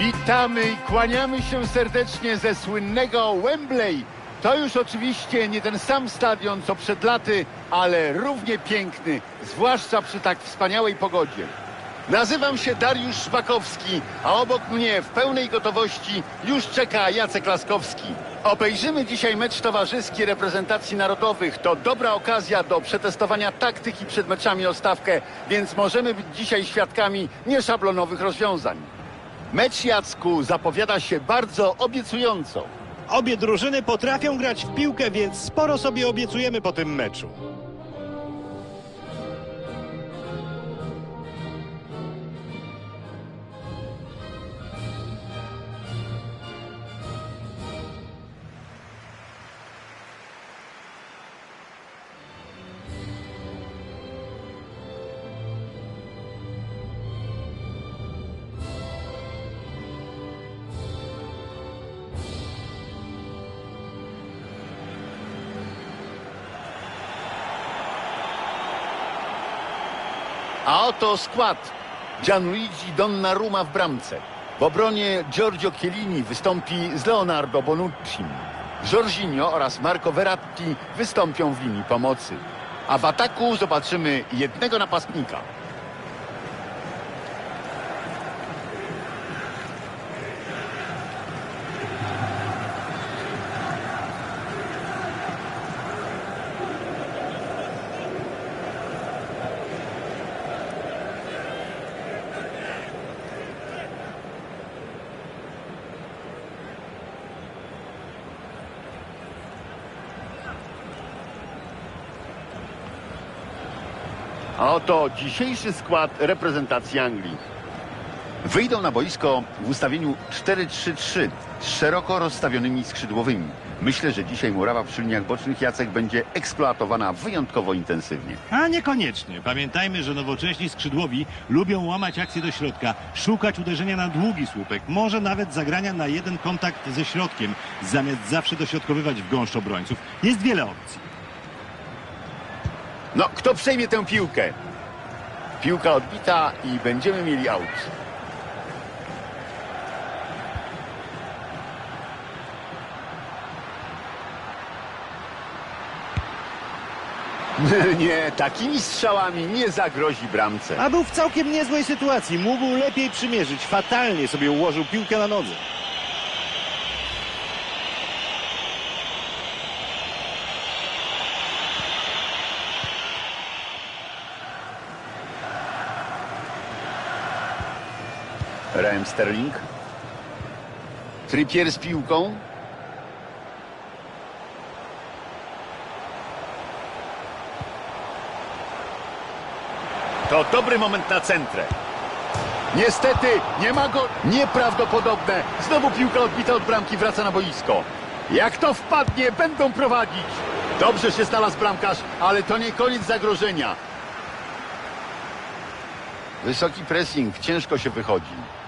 Witamy i kłaniamy się serdecznie ze słynnego Wembley. To już oczywiście nie ten sam stadion co przed laty, ale równie piękny, zwłaszcza przy tak wspaniałej pogodzie. Nazywam się Dariusz Szpakowski, a obok mnie w pełnej gotowości już czeka Jacek Laskowski. Obejrzymy dzisiaj mecz towarzyski reprezentacji narodowych. To dobra okazja do przetestowania taktyki przed meczami o stawkę, więc możemy być dzisiaj świadkami nieszablonowych rozwiązań. Mecz Jacku zapowiada się bardzo obiecująco. Obie drużyny potrafią grać w piłkę, więc sporo sobie obiecujemy po tym meczu. A oto skład. Gianluigi Donnarumma w bramce. W obronie Giorgio Chiellini wystąpi z Leonardo Bonucci. Jorginho oraz Marco Verratti wystąpią w linii pomocy. A w ataku zobaczymy jednego napastnika. A oto dzisiejszy skład reprezentacji Anglii. Wyjdą na boisko w ustawieniu 4-3-3 z szeroko rozstawionymi skrzydłowymi. Myślę, że dzisiaj murawa przy liniach bocznych Jacek będzie eksploatowana wyjątkowo intensywnie. A niekoniecznie. Pamiętajmy, że nowocześni skrzydłowi lubią łamać akcję do środka, szukać uderzenia na długi słupek, może nawet zagrania na jeden kontakt ze środkiem, zamiast zawsze dośrodkowywać w gąszcz obrońców. Jest wiele opcji. No, kto przejmie tę piłkę? Piłka odbita i będziemy mieli aut. Nie, takimi strzałami nie zagrozi bramce. A był w całkiem niezłej sytuacji. Mógł lepiej przymierzyć. Fatalnie sobie ułożył piłkę na nodze. Raheem Sterling. Trippier z piłką. To dobry moment na centrę. Niestety nie ma go. Nieprawdopodobne. Znowu piłka odbita od bramki wraca na boisko. Jak to wpadnie, będą prowadzić. Dobrze się znalazł bramkarz, ale to nie koniec zagrożenia. Wysoki pressing, ciężko się wychodzi.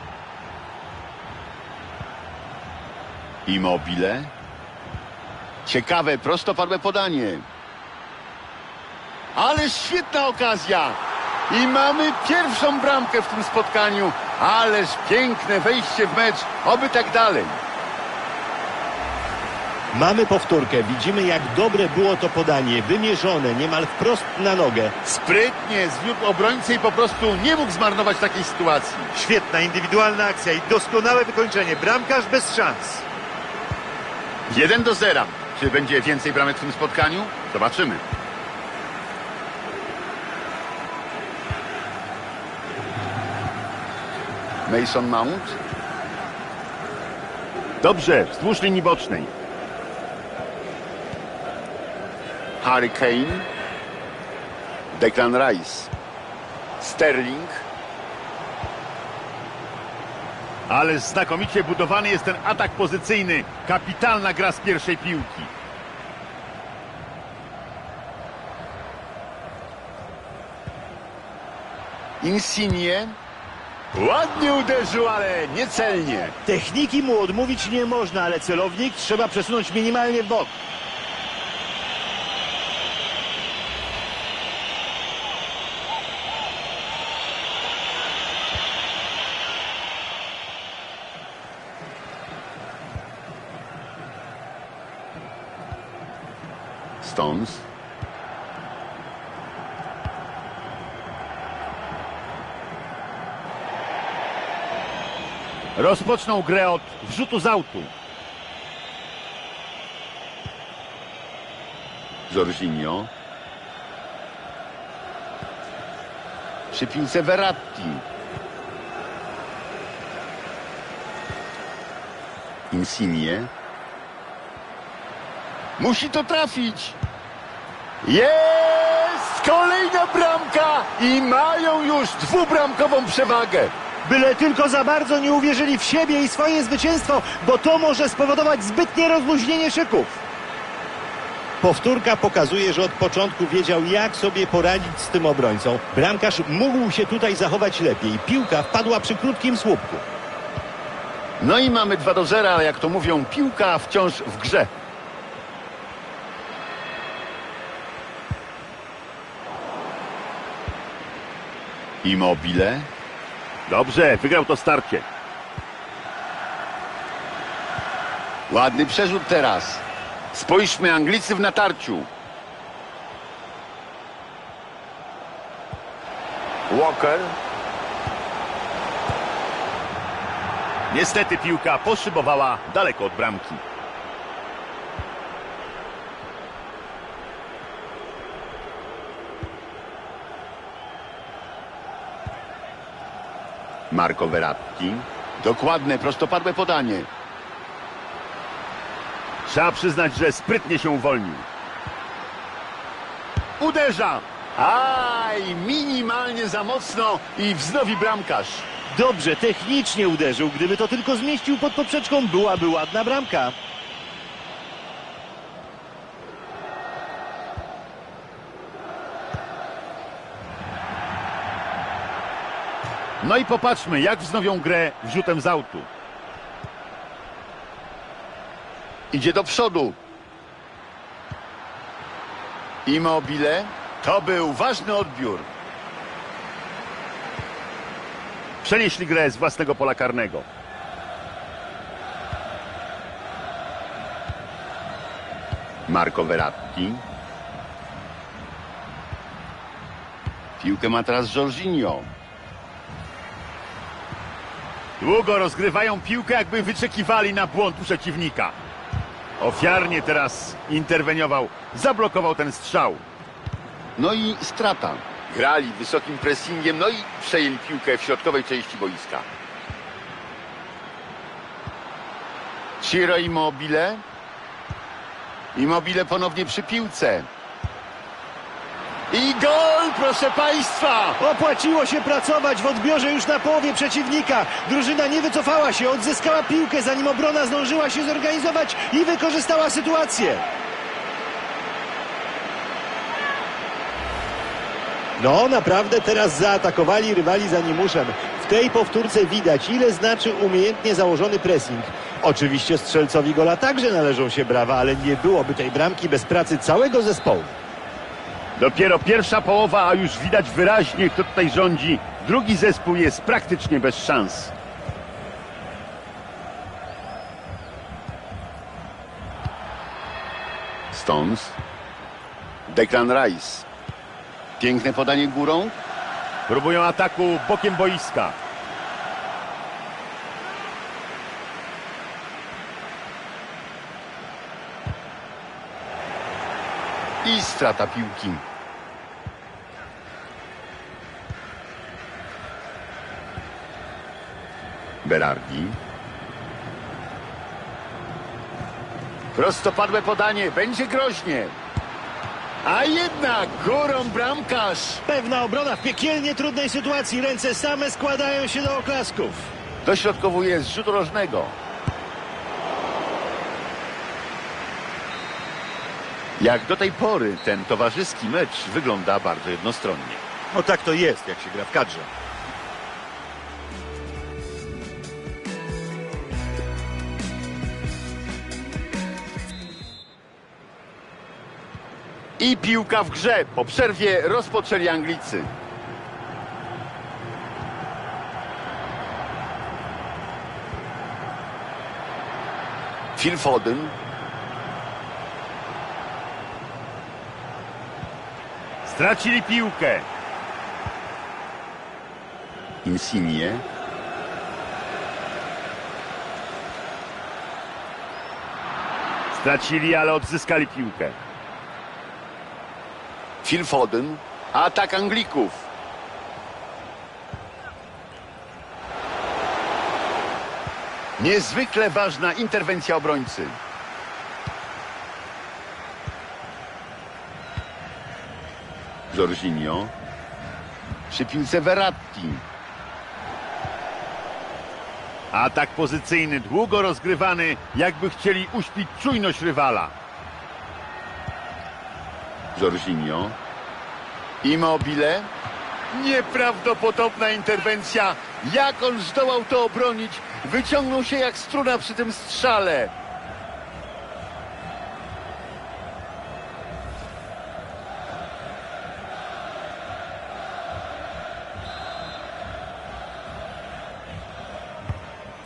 Immobile. Ciekawe, prostopadłe podanie. Ale świetna okazja. I mamy pierwszą bramkę w tym spotkaniu. Ależ piękne wejście w mecz. Oby tak dalej. Mamy powtórkę. Widzimy, jak dobre było to podanie. Wymierzone, niemal wprost na nogę. Sprytnie zwiódł obrońcę i po prostu nie mógł zmarnować takiej sytuacji. Świetna indywidualna akcja i doskonałe wykończenie. Bramkarz bez szans. 1 do 0. Czy będzie więcej bramek w tym spotkaniu? Zobaczymy. Mason Mount. Dobrze, wzdłuż linii bocznej. Harry Kane. Declan Rice. Sterling. Ale znakomicie budowany jest ten atak pozycyjny. Kapitalna gra z pierwszej piłki. Insigne. Ładnie uderzył, ale niecelnie. Techniki mu odmówić nie można, ale celownik trzeba przesunąć minimalnie w bok. Stones. Rozpoczną grę od wrzutu z autu. Jorginho. Przy piłce Verratti. Insigne. Musi to trafić. Jest! Kolejna bramka! I mają już dwubramkową przewagę. Byle tylko za bardzo nie uwierzyli w siebie i swoje zwycięstwo, bo to może spowodować zbytnie rozluźnienie szyków. Powtórka pokazuje, że od początku wiedział, jak sobie poradzić z tym obrońcą. Bramkarz mógł się tutaj zachować lepiej. Piłka wpadła przy krótkim słupku. No i mamy 2 do 0, ale jak to mówią, piłka wciąż w grze. Immobile. Dobrze, wygrał to starcie. Ładny przerzut teraz. Spójrzmy, Anglicy w natarciu. Walker. Niestety piłka poszybowała daleko od bramki. Marco Verratti. Dokładne, prostopadłe podanie. Trzeba przyznać, że sprytnie się uwolnił. Uderza! Aj, minimalnie za mocno i wznowi bramkarz. Dobrze, technicznie uderzył. Gdyby to tylko zmieścił pod poprzeczką, byłaby ładna bramka. No i popatrzmy, jak wznowią grę wrzutem z autu. Idzie do przodu. Immobile. To był ważny odbiór. Przenieśli grę z własnego pola karnego. Marco Verratti. Piłkę ma teraz Jorginho. Długo rozgrywają piłkę, jakby wyczekiwali na błąd przeciwnika. Ofiarnie teraz interweniował, zablokował ten strzał. No i strata. Grali wysokim pressingiem, no i przejęli piłkę w środkowej części boiska. Ciro Immobile. Immobile ponownie przy piłce. I gol, proszę Państwa! Opłaciło się pracować w odbiorze już na połowie przeciwnika. Drużyna nie wycofała się, odzyskała piłkę, zanim obrona zdążyła się zorganizować i wykorzystała sytuację. No, naprawdę teraz zaatakowali rywali za Nimuszem. W tej powtórce widać, ile znaczy umiejętnie założony pressing. Oczywiście strzelcowi gola także należą się brawa, ale nie byłoby tej bramki bez pracy całego zespołu. Dopiero pierwsza połowa, a już widać wyraźnie, kto tutaj rządzi. Drugi zespół jest praktycznie bez szans. Stones. Declan Rice. Piękne podanie górą. Próbują ataku bokiem boiska. I strata piłki. Berardi. Prostopadłe podanie, będzie groźnie. A jednak górą bramkarz. Pewna obrona w piekielnie trudnej sytuacji. Ręce same składają się do oklasków. Dośrodkowuje z rzutu rożnego. Jak do tej pory ten towarzyski mecz wygląda bardzo jednostronnie. No tak to jest, jak się gra w kadrze. I piłka w grze. Po przerwie rozpoczęli Anglicy. Phil Foden. Stracili piłkę. Insigne. Stracili, ale odzyskali piłkę. Phil Foden. Atak Anglików. Niezwykle ważna interwencja obrońcy. Jorginho. Przy piłce Verratti. Atak pozycyjny, długo rozgrywany, jakby chcieli uśpić czujność rywala. Jorginho. Immobile. Nieprawdopodobna interwencja. Jak on zdołał to obronić? Wyciągnął się jak struna przy tym strzale.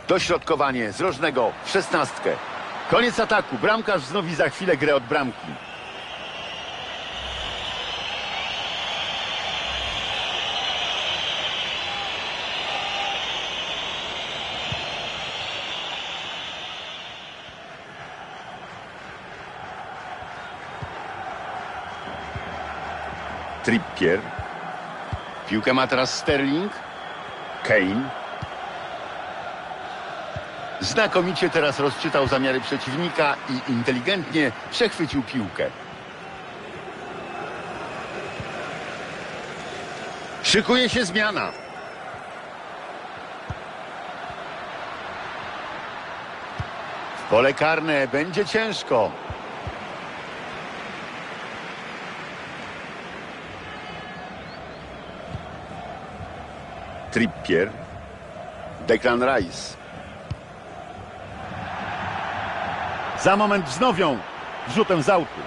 Dośrodkowanie z rożnego w szesnastkę. Koniec ataku. Bramkarz wznowi za chwilę grę od bramki. Trippier. Piłkę ma teraz Sterling. Kane. Znakomicie teraz rozczytał zamiary przeciwnika i inteligentnie przechwycił piłkę. Szykuje się zmiana. W pole karne będzie ciężko. Trippier. Declan Rice. Za moment wznowią rzutem z autu.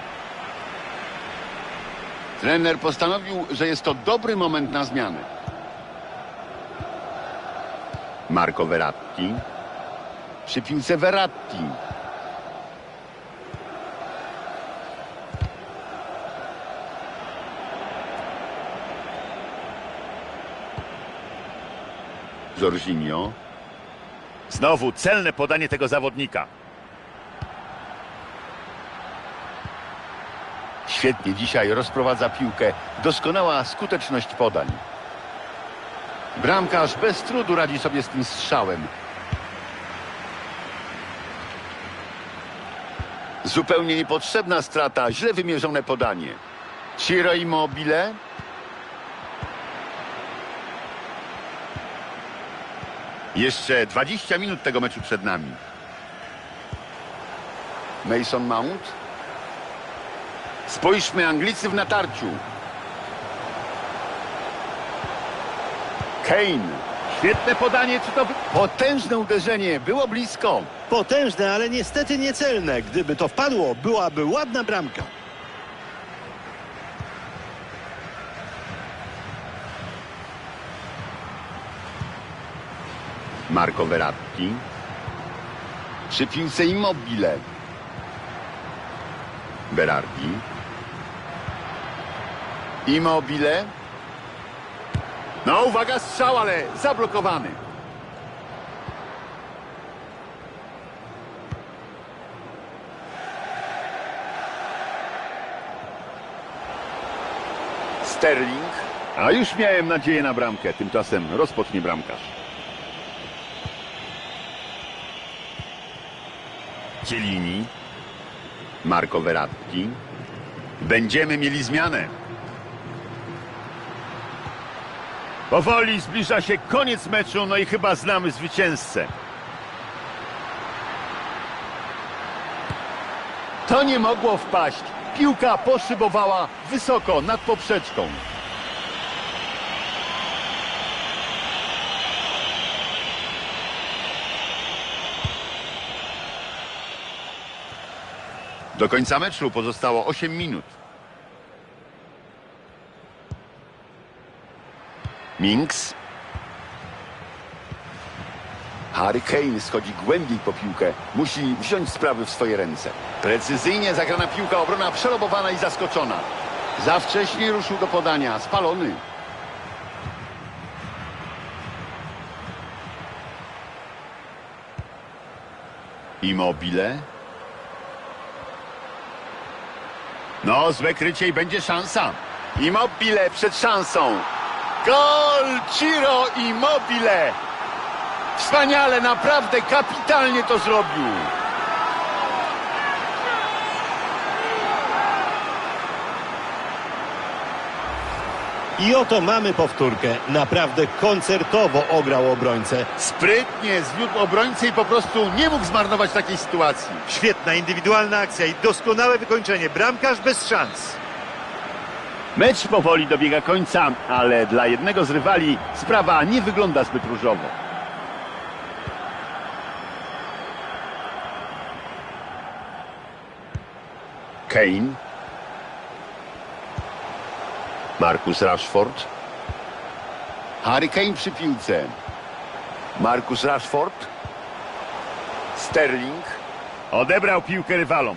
Trener postanowił, że jest to dobry moment na zmianę. Marco Verratti. Przy piłce Verratti. Jorginho. Znowu celne podanie tego zawodnika. Świetnie dzisiaj rozprowadza piłkę. Doskonała skuteczność podań. Bramkarz bez trudu radzi sobie z tym strzałem. Zupełnie niepotrzebna strata, źle wymierzone podanie. Ciro Immobile. Jeszcze 20 minut tego meczu przed nami. Mason Mount. Spójrzmy, Anglicy w natarciu. Kane. Świetne podanie, czy to... Potężne uderzenie, było blisko. Potężne, ale niestety niecelne. Gdyby to wpadło, byłaby ładna bramka. Marco Verratti. Przy piłce Immobile. Berardi. Immobile. No uwaga, strzał, ale zablokowany. Sterling. A już miałem nadzieję na bramkę. Tymczasem rozpocznie bramkarz. Cielini. Marco Verratti. Będziemy mieli zmianę. Powoli zbliża się koniec meczu, no i chyba znamy zwycięzcę. To nie mogło wpaść. Piłka poszybowała wysoko nad poprzeczką. Do końca meczu pozostało 8 minut. Minks. Harry Kane schodzi głębiej po piłkę. Musi wziąć sprawy w swoje ręce. Precyzyjnie zagrana piłka, obrona przelobowana i zaskoczona. Za wcześnie ruszył do podania. Spalony. Immobile. No, złe krycie i będzie szansa. Immobile przed szansą. Gol Ciro Immobile. Wspaniale, naprawdę kapitalnie to zrobił. I oto mamy powtórkę. Naprawdę koncertowo ograł obrońcę. Sprytnie zwiódł obrońcę i po prostu nie mógł zmarnować takiej sytuacji. Świetna indywidualna akcja i doskonałe wykończenie. Bramkarz bez szans. Mecz powoli dobiega końca, ale dla jednego z rywali sprawa nie wygląda zbyt różowo. Kane. Marcus Rashford. Harry Kane przy piłce. Marcus Rashford. Sterling. Odebrał piłkę rywalom.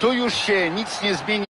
Tu już się nic nie zmieni.